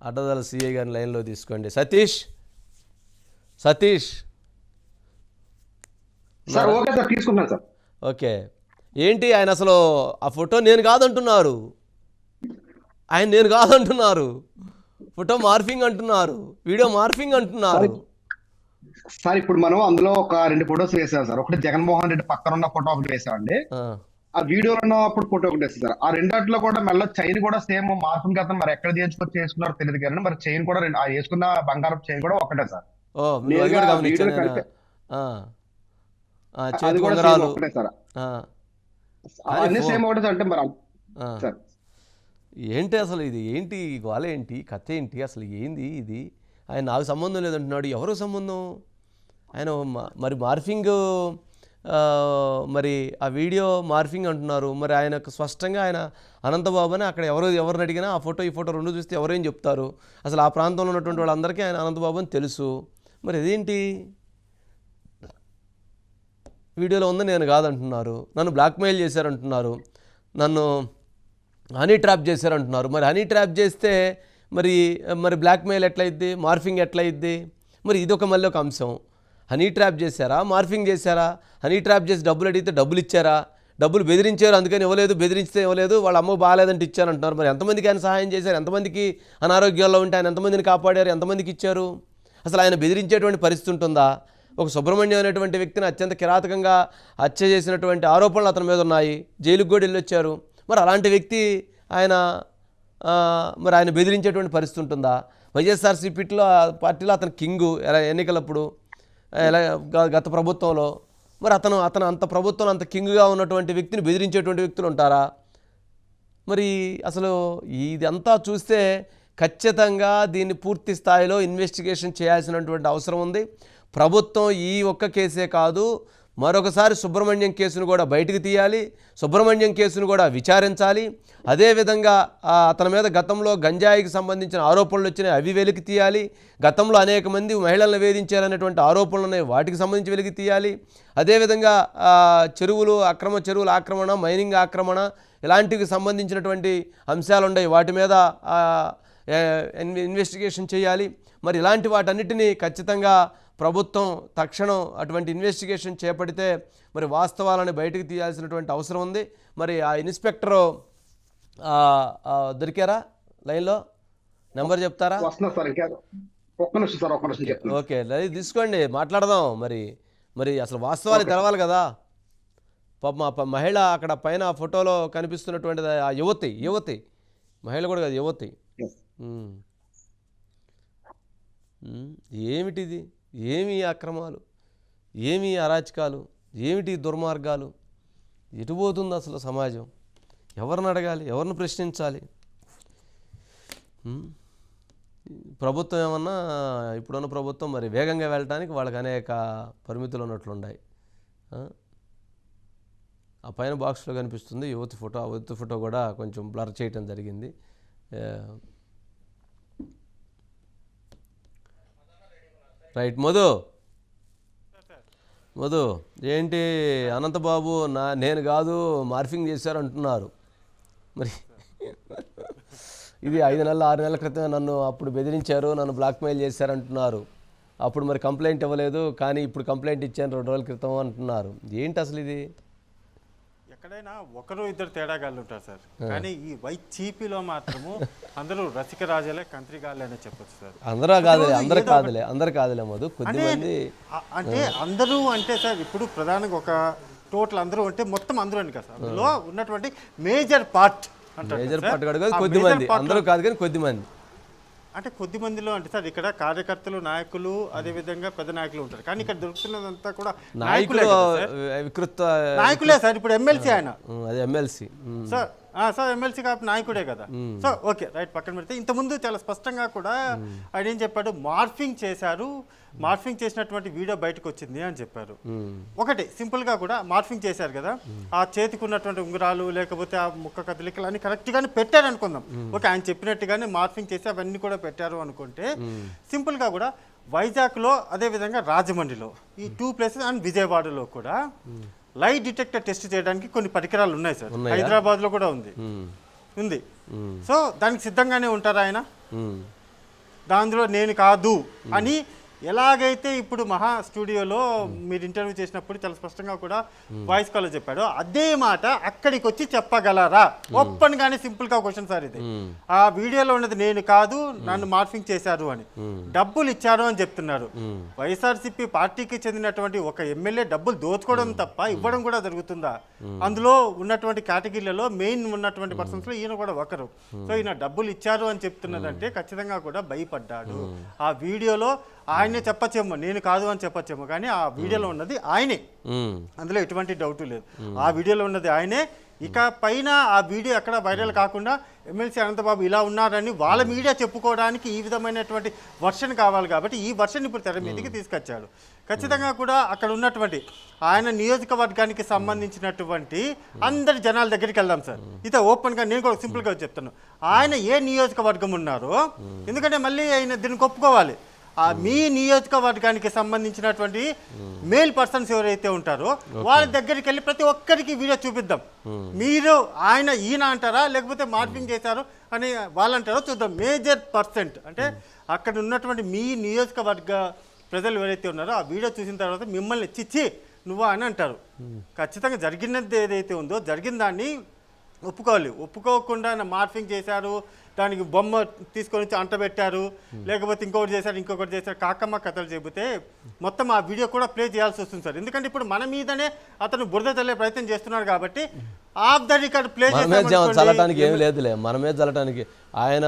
అడ్డదల CI గారిని లైన్లో తీసుకోండి. సతీష్! సతీష్! ఓకే ఏంటి ఆయన అసలు ఆ ఫోటో నేను కాదంటున్నారు. ఆయన నేను కాదంటున్నారు. ఫోటో మార్ఫింగ్ అంటున్నారు. వీడియో మార్ఫింగ్ అంటున్నారు. సార్ ఇప్పుడు మనం అందులో ఒక రెండు ఫొటోస్ వేసాం సార్. ఒకటి జగన్మోహన్ రెడ్డి పక్కన ఉన్న ఫోటో ఒకటి వేసామండి. ఆ, వీడియోలో ఉన్నప్పుడు ఫోటో ఒకటి వేసాం సార్. ఆ రెండాట్లో కూడా మెల్ల చైన్ కూడా సేమ్ మార్పుని కదా మరి ఎక్కడ చేయించుకొని చేసుకున్నారో తెలియదు కానీ మరి చైన్ కూడా రెండు ఆ వేసుకున్న బంగారం చైన్ కూడా ఒకటే సార్. అది కూడా సేమ్ ఒకటే సార్. అన్ని సేమ్ ఒకటే అంటే మరి. సార్. ఏంటి అసలు ఇది? ఏంటి గోల ఏంటి? కథ ఏంటి? అసలు ఏంది ఇది? ఆయన నాకు సంబంధం లేదంటున్నాడు. ఎవరు సంబంధం? ఆయన మరి మార్ఫింగ్ మరి ఆ వీడియో మార్ఫింగ్ అంటున్నారు. మరి ఆయనకు స్పష్టంగా ఆయన అనంతబాబు అని అక్కడ ఎవరు ఎవరిని అడిగినా ఆ ఫోటో ఈ ఫోటో రెండు చూస్తే ఎవరేం చెప్తారు? అసలు ఆ ప్రాంతంలో ఉన్నటువంటి వాళ్ళందరికీ ఆయన అనంతబాబు అని తెలుసు. మరి అదేంటి? వీడియోలో ఉంది నేను కాదంటున్నారు. నన్ను బ్లాక్మెయిల్ చేశారంటున్నారు. నన్ను హనీ ట్రాప్ చేశారంటున్నారు. మరి హనీ ట్రాప్ చేస్తే మరి మరి బ్లాక్మెయిల్ ఎట్లయిద్ది? మార్ఫింగ్ ఎట్లయిద్ది? మరి ఇదొక మళ్ళీ ఒక అంశం. హనీ ట్రాప్ చేశారా? మార్ఫింగ్ చేశారా? హనీ ట్రాప్ చేసి డబ్బులు అడిగితే డబ్బులు ఇచ్చారా? డబ్బులు బెదిరించారు అందుకని ఇవ్వలేదు బెదిరించితే ఇవ్వలేదు వాళ్ళ అమ్మ బాగాలేదంటే ఇచ్చారంటున్నారు మరి ఎంతమందికి ఆయన సహాయం చేశారు? ఎంతమందికి అనారోగ్యాల్లో ఉంటే ఆయన ఎంతమందిని కాపాడారు? ఎంతమందికి ఇచ్చారు? అసలు ఆయన బెదిరించేటువంటి పరిస్థితి ఉంటుందా? ఒక సుబ్రహ్మణ్యం అనేటువంటి వ్యక్తిని అత్యంత కిరాతకంగా హత్య చేసినటువంటి ఆరోపణలు అతని మీద ఉన్నాయి. జైలుకు కూడా వెళ్ళొచ్చారు మరి అలాంటి వ్యక్తి ఆయన మరి ఆయన బెదిరించేటువంటి పరిస్థితి ఉంటుందా? వైఎస్ఆర్సీపీలో పార్టీలో అతను కింగు ఎలా ఎన్నికలప్పుడు ఎలా గ- గత ప్రభుత్వంలో మరి అతను అతను అంత ప్రభుత్వం అంత కింగ్గా ఉన్నటువంటి వ్యక్తిని బెదిరించేటువంటి వ్యక్తులు ఉంటారా? మరి అసలు ఇదంతా చూస్తే ఖచ్చితంగా దీన్ని పూర్తి స్థాయిలో ఇన్వెస్టిగేషన్ చేయాల్సినటువంటి అవసరం ఉంది. ప్రభుత్వం ఈ ఒక్క కేసే కాదు మరొకసారి సుబ్రహ్మణ్యం కేసును కూడా బయటికి తీయాలి సుబ్రహ్మణ్యం కేసును కూడా విచారించాలి. అదేవిధంగా అతని మీద గతంలో గంజాయికి సంబంధించిన ఆరోపణలు వచ్చినాయి అవి వెలికి తీయాలి. గతంలో అనేక మంది మహిళలను వేధించారనేటువంటి ఆరోపణలు ఉన్నాయి వాటికి సంబంధించి వెలికి తీయాలి. అదేవిధంగా చెరువులు అక్రమ చెరువుల ఆక్రమణ మైనింగ్ ఆక్రమణ ఇలాంటివి సంబంధించినటువంటి అంశాలు ఉన్నాయి. వాటి మీద ఇన్వెస్టిగేషన్ చేయాలి. మరి ఇలాంటి వాటన్నిటినీ ఖచ్చితంగా ప్రభుత్వం తక్షణం అటువంటి ఇన్వెస్టిగేషన్ చేపడితే మరి వాస్తవాలను బయటకు తీయాల్సినటువంటి అవసరం ఉంది. మరి ఆ ఇన్స్పెక్టరు దొరికారా లైన్లో? నెంబర్ చెప్తారా? ఓకే లైవ్ తీసుకోండి మాట్లాడదాం మరి. మరి అసలు వాస్తవాలు తెలవాలి కదా. పాప మహిళ అక్కడ పైన ఫోటోలో కనిపిస్తున్నటువంటి ఆ యువతి యువతి. మహిళ కూడా కాదు యువతి. ఏమిటిది? ఏమి అక్రమాలు ఏమి అరాచకాలు ఏమిటి దుర్మార్గాలు? ఎటు పోతుంది అసలు సమాజం? ఎవరిని అడగాలి? ఎవరిని ప్రశ్నించాలి? ప్రభుత్వం ఏమన్నా ఇప్పుడున్న ప్రభుత్వం మరి వేగంగా వెళ్ళటానికి వాళ్ళకి అనేక పరిమితులు ఉన్నట్లున్నాయి ఆ? ఆ పైన బాక్స్లో కనిపిస్తుంది యువతి ఫోటో. ఆ యువతి ఫోటో కూడా కొంచెం బ్లర్ చేయటం జరిగింది. రైట్ మధు. మధు ఏంటి అనంతబాబు నా నేను కాదు మార్ఫింగ్ చేశారు అంటున్నారు మరి ఇది ఐదు నెలల ఆరు నెలల క్రితం నన్ను అప్పుడు బెదిరించారు నన్ను బ్లాక్మెయిల్ చేశారు అంటున్నారు అప్పుడు మరి కంప్లైంట్ ఇవ్వలేదు కానీ ఇప్పుడు కంప్లైంట్ ఇచ్చాను రెండు రోజుల క్రితం అంటున్నారు. ఏంటి అసలు ఇది? ఎక్కడైనా ఒకరు ఇద్దరు తేడాగాళ్ళు ఉంటారు సార్. కానీ ఈ వైచీపీలో మాత్రము అందరూ రసిక రాజాలే కంత్రిగాళ్ళే అనే చెప్పొచ్చు సార్. అందరూ కాదులే అందరు కాదులే అందరు కాదులే మధు. కొద్దిమంది అంటే అందరూ అంటే సార్ ఇప్పుడు ప్రధానంగా ఒక టోటల్ అందరూ అంటే మొత్తం అందరూ అని కదా సార్. అందులో ఉన్నటువంటి మేజర్ పార్ట్ మేజర్ పార్ట్. కాదు ఆ కొద్ది major మంది part అందరూ కాదు కానీ కొద్ది మంది. అంటే కొద్ది మందిలో అంటే సార్ ఇక్కడ కార్యకర్తలు నాయకులు అదే విధంగా పెద్ద నాయకులు ఉంటారు. కానీ ఇక్కడ దొరుకుతున్నదంతా కూడా నాయకులే నాయకులు కదా సార్. వికృత నాయకులే సార్ ఇప్పుడు ఎమ్మెల్సీ ఆయన. ఎమ్మెల్సీ. సార్ సార్ ఎమ్మెల్సీ కాబట్టి నాయకుడే కదా. సో ఓకే రైట్ పక్కన పెడితే ఇంతకుముందు చాలా స్పష్టంగా కూడా ఆయన ఏం చెప్పాడు? మార్ఫింగ్ చేశారు మార్ఫింగ్ చేసినటువంటి వీడియో బయటకు వచ్చింది అని చెప్పారు. ఒకటి సింపుల్గా కూడా మార్ఫింగ్ చేశారు కదా. ఆ చేతికి ఉన్నటువంటి ఉంగరాలు లేకపోతే ఆ ముక్క కదలికలు అన్ని కరెక్ట్ గానే పెట్టారు అనుకుందాం. ఓకే ఆయన చెప్పినట్టుగానే మార్ఫింగ్ చేసి అవన్నీ కూడా పెట్టారు అనుకుంటే సింపుల్గా కూడా వైజాగ్లో అదే విధంగా రాజమండ్రిలో ఈ టూ ప్లేసెస్ అండ్ విజయవాడలో కూడా లై డిటెక్టర్ టెస్ట్ చేయడానికి కొన్ని పరికరాలు ఉన్నాయి సార్? హైదరాబాద్లో కూడా ఉంది. ఉంది. సో దానికి సిద్ధంగానే ఉంటారా ఆయన? దానిలో నేను కాదు అని ఎలాగైతే ఇప్పుడు మహా స్టూడియోలో మీరు ఇంటర్వ్యూ చేసినప్పుడు చాలా స్పష్టంగా కూడా వాయిస్ కాల్లో చెప్పాడు. అదే మాట అక్కడికి వచ్చి చెప్పగలరా? ఓపెన్ గానే సింపుల్గా క్వశ్చన్ సార్ ఇది. ఆ వీడియోలో ఉన్నది నేను కాదు నన్ను మార్ఫింగ్ చేశారు అని. డబ్బులు ఇచ్చారు అని చెప్తున్నారు వైఎస్ఆర్సీపీ పార్టీకి చెందినటువంటి ఒక ఎమ్మెల్యే డబ్బులు దోచుకోవడం తప్ప ఇవ్వడం కూడా జరుగుతుందా? అందులో ఉన్నటువంటి కేటగిరీలలో మెయిన్ ఉన్నటువంటి పర్సన్స్లో ఈయన కూడా ఒకరు. సో ఈయన డబ్బులు ఇచ్చారు అని చెప్తున్నదంటే ఖచ్చితంగా కూడా భయపడ్డాడు. ఆ వీడియోలో ఆయనే చెప్పచ్చేమో నేను కాదు అని చెప్పచ్చేమో కానీ ఆ వీడియోలో ఉన్నది ఆయనే. అందులో ఎటువంటి డౌట్ లేదు. ఆ వీడియోలో ఉన్నది ఆయనే. ఇక పైన ఆ వీడియో ఎక్కడ వైరల్ కాకుండా ఎమ్మెల్సీ అనంతబాబు ఇలా ఉన్నారని వాళ్ళ మీడియా చెప్పుకోవడానికి ఈ విధమైనటువంటి వర్షన్ కావాలి కాబట్టి ఈ వర్షన్ ఇప్పుడు తెర మీదకి తీసుకొచ్చాడు. ఖచ్చితంగా కూడా అక్కడ ఉన్నటువంటి ఆయన నియోజకవర్గానికి సంబంధించినటువంటి అందరి జనాల దగ్గరికి వెళ్దాం సార్. ఇదే ఓపెన్గా నేను కూడా సింపుల్గా చెప్తాను. ఆయన ఏ నియోజకవర్గం ఉన్నారో ఎందుకంటే మళ్ళీ ఆయన దీనికి ఒప్పుకోవాలి. ఆ మీ నియోజకవర్గానికి సంబంధించినటువంటి మేల్ పర్సన్స్ ఎవరైతే ఉంటారో వాళ్ళ దగ్గరికి వెళ్ళి ప్రతి ఒక్కరికి వీడియో చూపిద్దాం. మీరు ఆయన ఈయన అంటారా లేకపోతే మార్పింగ్ చేశారు అని వాళ్ళు అంటారో చూద్దాం. మేజర్ పర్సెంట్ అంటే అక్కడ ఉన్నటువంటి మీ నియోజకవర్గ ప్రజలు ఎవరైతే ఉన్నారో ఆ వీడియో చూసిన తర్వాత మిమ్మల్ని చిచ్చి నువ్వా అని అంటారు. ఖచ్చితంగా జరిగినది ఏదైతే ఉందో జరిగిన దాన్ని ఒప్పుకోవాలి. ఒప్పుకోకుండా మార్ఫింగ్ చేశారు దానికి బొమ్మ తీసుకొని వచ్చి అంటబెట్టారు లేకపోతే ఇంకొకటి చేశారు ఇంకొకటి చేశారు కాకమ్మ కథలు చెబితే మొత్తం ఆ వీడియో కూడా ప్లే చేయాల్సి వస్తుంది సార్. ఎందుకంటే ఇప్పుడు మన మీదనే అతను బురద చల్లే ప్రయత్నం చేస్తున్నాడు కాబట్టి ఆఫ్ ద రికార్డ్ ప్లే జ- చల్లటానికి ఏం లేదులే. మన మీద చల్లటానికి ఆయన